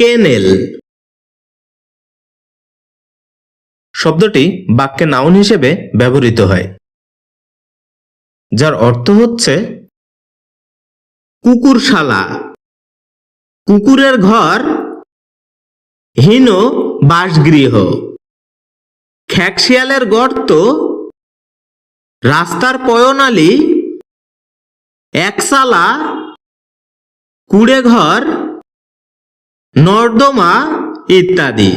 Kennel. শব্দটি বাক্যে noun হিসেবে ব্যবহৃত হয়, যার অর্থ হচ্ছে কুকুরশালা। কুকুরের ঘর হীন বাসগৃহ। খ্যাকশিয়ালের গর্ত, রাস্তার পয়নালি একসালা কুড়ে ঘর নর্দমা ইত্যাদি।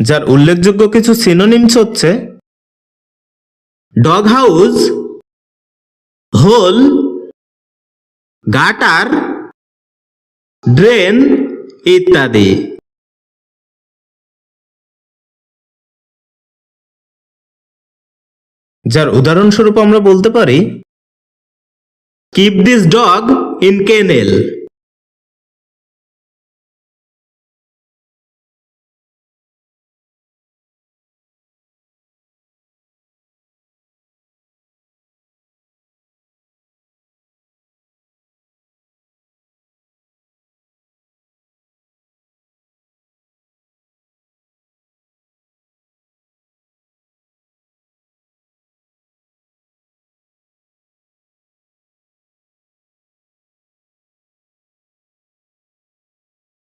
যার উল্লেখযোগ্য কিছু সিনোনিমস হচ্ছে dog house hole gutter drain ইত্যাদি। যার উদাহরণস্বরূপ আমরা বলতে পারি keep this dog in kennel